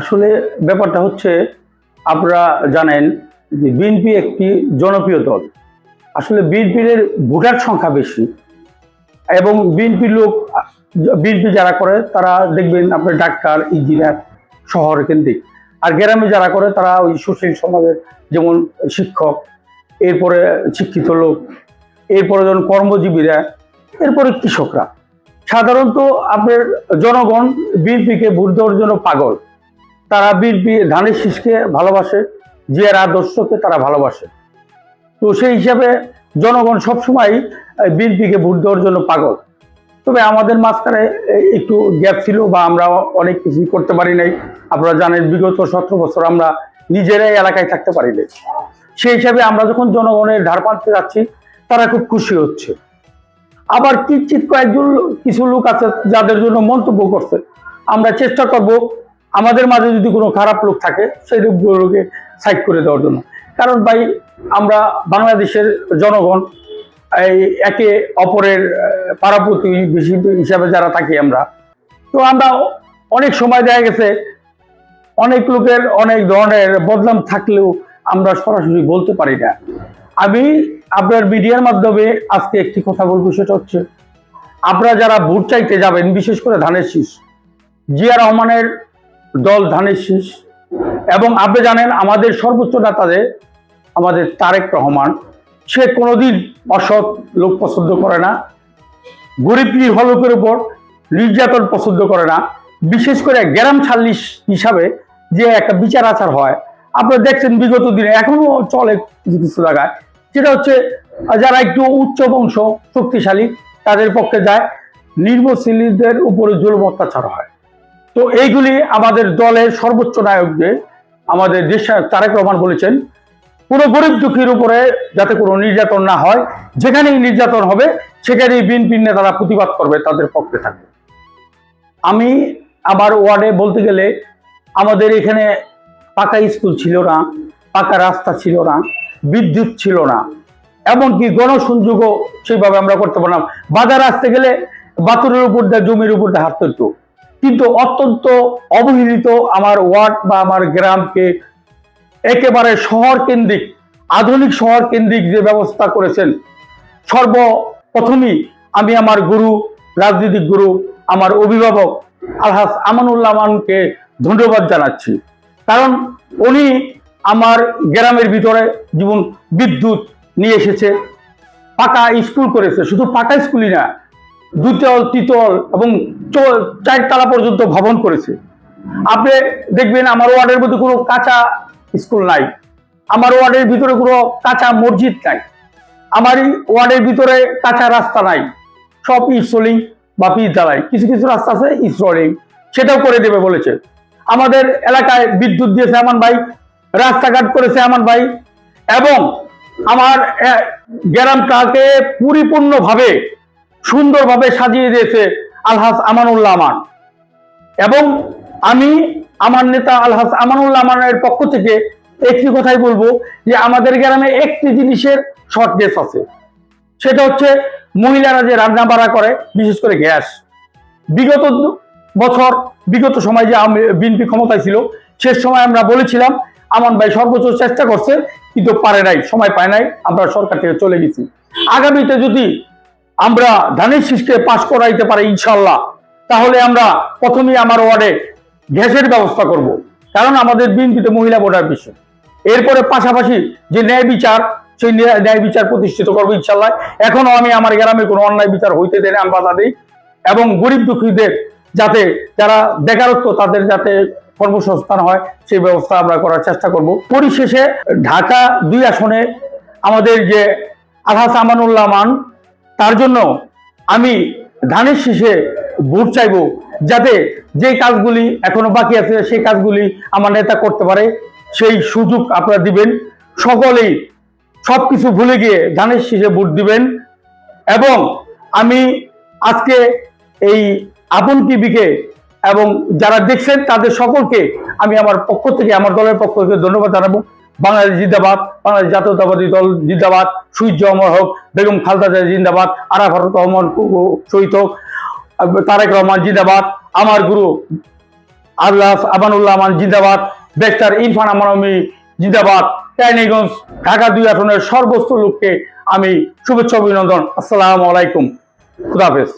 আসলে ব্যাপারটা হচ্ছে, আপনারা জানেন যে বিএনপি একটি জনপ্রিয় দল। আসলে বিএনপির ভোটার সংখ্যা বেশি এবং বিএনপি লোক, বিএনপি যারা করে, তারা দেখবেন আপনার ডাক্তার, ইঞ্জিনিয়ার, শহর কেন্দ্রিক আর গ্রামে যারা করে, তারা ওই সুশীল সমাজের যেমন শিক্ষক, এরপরে শিক্ষিত লোক, এরপরে যেমন কর্মজীবীরা, এরপরে কৃষকরা। সাধারণত আপনার জনগণ বিএনপিকে ভোট দেওয়ার জন্য পাগল। তারা বিএনপি ধানের শীষকে ভালোবাসে, জিয়ার আদর্শকে তারা ভালোবাসে। তো সেই হিসাবে জনগণ সবসময় বিএনপিকে ভোট দেওয়ার জন্য পাগল। তবে আমাদের মাঝখানে একটু গ্যাপ ছিল বা আমরা অনেক কিছুই করতে পারি নাই। আপনারা জানেন, বিগত সতেরো বছর আমরা নিজেরাই এলাকায় থাকতে পারি নাই। সেই হিসাবে আমরা যখন জনগণের ধার পানতে যাচ্ছি, তারা খুব খুশি হচ্ছে। আবার কিঞ্চিত কয়েকজন কিছু লোক আছে যাদের জন্য মন্তব্য করছে। আমরা চেষ্টা করব আমাদের মাঝে যদি কোনো খারাপ লোক থাকে সেই লোকগুলোকে সাইড করে দেওয়ার জন্য। কারণ ভাই আমরা বাংলাদেশের জনগণ এই একে অপরের আহ, পাড়াপতি বেশি হিসাবে যারা থাকি আমরা। তো আমরা অনেক সময় দেখা গেছে অনেক লোকের অনেক ধরনের বদনাম থাকলেও আমরা সরাসরি বলতে পারি না। আমি আপনার মিডিয়ার মাধ্যমে আজকে একটি কথা বলব সেটা হচ্ছে আপনারা যারা ভোট চাইতে যাবেন বিশেষ করে ধানের শীষ জিয়া রহমানের দল ধানের শীষ। এবং আপনি জানেন, আমাদের সর্বোচ্চ নেতাদের, আমাদের তারেক রহমান, সে কোনোদিন অসৎ লোক পছন্দ করে না, গরিব হলকের উপর নির্যাতন পছন্দ করে না। বিশেষ করে গ্রাম ছাল্লিশ হিসাবে যে একটা বিচার আচার হয়, আপনারা দেখছেন বিগত দিনে, এখনও চলে কিছু কিছু জায়গায়। যেটা হচ্ছে, যারা একটু উচ্চ বংশ, শক্তিশালী, তাদের পক্ষে যায়। নির্ভরশীলদের উপরে জুলুম অত্যাচার হয়। তো এইগুলি আমাদের দলের সর্বোচ্চ নায়ক যে, আমাদের দেশ তারেক রহমান বলেছেন, কোনো গরিব দুঃখীর উপরে যাতে কোনো নির্যাতন না হয়, যেখানেই নির্যাতন হবে, সেখানেই বিএনপির নেতারা প্রতিবাদ করবে, তাদের পক্ষে থাকবে। আমি আবার ওয়ার্ডে বলতে গেলে, আমাদের এখানে পাকা স্কুল ছিল না, পাকা রাস্তা ছিল না, বিদ্যুৎ ছিল না, এমনকি গণসংযোগও সেইভাবে আমরা করতে পারলাম বাজার আসতে গেলে বাতুরের উপর দিয়ে, জমির উপর দিয়ে হাঁটতে হতো। কিন্তু অত্যন্ত অবহেলিত আমার ওয়ার্ড বা আমার গ্রামকে একেবারে শহর কেন্দ্রিক আধুনিক শহর কেন্দ্রিক যে ব্যবস্থা করেছেন। সর্বপ্রথমই আমি আমার গুরু, রাজনৈতিক গুরু, আমার অভিভাবক আলহাস আমানুল্লাহ মানকে ধন্যবাদ জানাচ্ছি। কারণ উনি আমার গ্রামের ভিতরে যেমন বিদ্যুৎ নিয়ে এসেছে, পাকা স্কুল করেছে। শুধু পাকা স্কুলই না দুতল তিতল এবং চারতলা পর্যন্ত ভবন করেছে। আপনি দেখবেন আমার ওয়ার্ডের মধ্যে কোনো কাঁচা স্কুল নাই। আমার ওয়ার্ডের ভিতরে কোনো কাঁচা মসজিদ নাই। আমার ওয়ার্ডের ভিতরে কাঁচা রাস্তা নাই। সব ইসলিং বা পিচ জ্বালাই কিছু কিছু রাস্তা আছে ইসলিং সেটাও করে দেবে বলেছে। আমাদের এলাকায় বিদ্যুৎ দিয়েছে এমন ভাই, রাস্তাঘাট করেছে এমন ভাই এবং আমার গ্রামটাকে পরিপূর্ণভাবে সুন্দরভাবে সাজিয়ে দিয়েছে আলহাস আমানুল্লাহ আমান। এবং আমি আমার নেতা আলহাস আমানুল্লাহ আমানের পক্ষ থেকে একটি কথাই বলব যে আমাদের গ্রামে একটি জিনিসের শর্টেজ আছে। সেটা হচ্ছে মহিলারা যে রান্না বাড়া করে, বিশেষ করে গ্যাস। বিগত বছর, বিগত সময় যে বিএনপি ক্ষমতায় ছিল, সে সময় আমরা বলেছিলাম, আমান ভাই সর্বোচ্চ চেষ্টা করছে, কিন্তু পারে নাই, সময় পায় নাই, আমরা সরকার থেকে চলে গেছি। আগামীতে যদি আমরা ধানের শীষকে পাশ করাইতে পারি ইনশাল্লাহ তাহলে আমরা প্রথমেই আমার ওয়ার্ডে গ্যাসের ব্যবস্থা করব। কারণ আমাদের বিএনপিতে মহিলা ভোটার বেশি এরপরে পাশাপাশি যে ন্যায় বিচার, সেই ন্যায় বিচার প্রতিষ্ঠিত করব ইনশাল্লাহ এখনও আমি আমার গ্রামে কোনো অন্যায় বিচার হইতে দেয় আমি বাধা দিই। এবং গরিব দুঃখীদের যাতে যারা বেকারত্ব, তাদের যাতে কর্মসংস্থান হয়, সেই ব্যবস্থা আমরা করার চেষ্টা করব। পরিশেষে ঢাকা দুই আসনে আমাদের যে আলহাস আমানুল্লাহ মান তার জন্য আমি ধানের শীষে ভোট চাইব যাতে যে কাজগুলি এখনও বাকি আছে, সেই কাজগুলি আমার নেতা করতে পারে, সেই সুযোগ আপনারা দিবেন। সকলেই সব কিছু ভুলে গিয়ে ধানের শীষে ভোট দিবেন এবং আমি আজকে এই আপন টিভিকে এবং যারা দেখছেন তাদের সকলকে আমি আমার পক্ষ থেকে, আমার দলের পক্ষ থেকে ধন্যবাদ জানাব। বাংলাদেশ জিন্দাবাদ, বাংলাদেশ জাতীয়তাবাদী দল জিন্দাবাদ, সূর্য অমর হোক, বেগম খালদা জিন্দাবাদ আরাফারত রহমান শহীদ হোক তারেক রহমান জিন্দাবাদ, আমার গুরু আল্লাহ আবানুল্লাহ আমান জিন্দাবাদ বেক্তার ইরফান আমানমি জিন্দাবাদ টাইনিগঞ্জ ঢাকা দুই আসনের সর্বস্ত লোককে আমি শুভেচ্ছা অভিনন্দন। আসসালামু আলাইকুম। খুদাফেজ